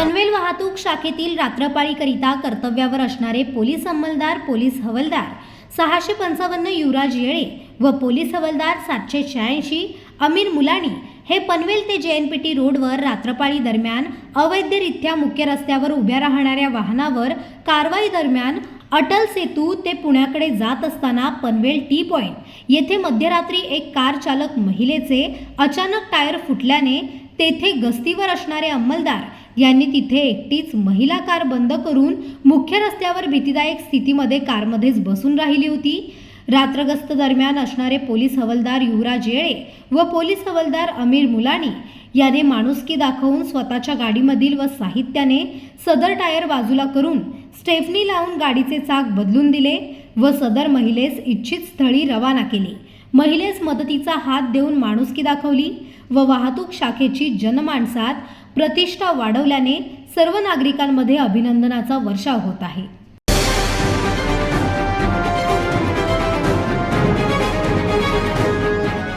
पनवेल वाहतूक शाखेतील रात्रपाळीकरिता कर्तव्यावर असणारे पोलीस अंमलदार पोलीस हवलदार सहाशे पंचावन्न युवराज येळे व पोलीस हवलदार सातशे शहाऐंशी अमीर मुलानी हे पनवेल ते जेएनपीटी रोडवर रात्रपाळी दरम्यान अवैधरित्या मुख्य रस्त्यावर उभ्या राहणाऱ्या वाहनावर कारवाई दरम्यान अटल सेतू ते पुण्याकडे जात असताना पनवेल टी पॉइंट येथे मध्यरात्री एक कार चालक महिलेचे अचानक टायर फुटल्याने तेथे गस्तीवर असणारे अंमलदार यांनी तिथे एकटीच महिला कार बंद करून मुख्य रस्त्यावर भीतीदायक स्थितीमध्ये कारमध्येच बसून राहिली होती. रात्रगस्त दरम्यान असणारे पोलीस हवलदार युवराज येळे व पोलीस हवलदार अमीर मुलानी याने माणुसकी दाखवून स्वतःच्या गाडीमधील व साहित्याने सदर टायर बाजूला करून स्टेफनी लावून गाडीचे चाक बदलून दिले व सदर महिलेस इच्छित स्थळी रवाना केले. महिलेस मदतीचा हात देऊन माणुसकी दाखवली व वाहतूक शाखेची जनमानसात प्रतिष्ठा वाढवल्याने सर्व नागरिकांमध्ये अभिनंदनाचा वर्षाव होत आहे.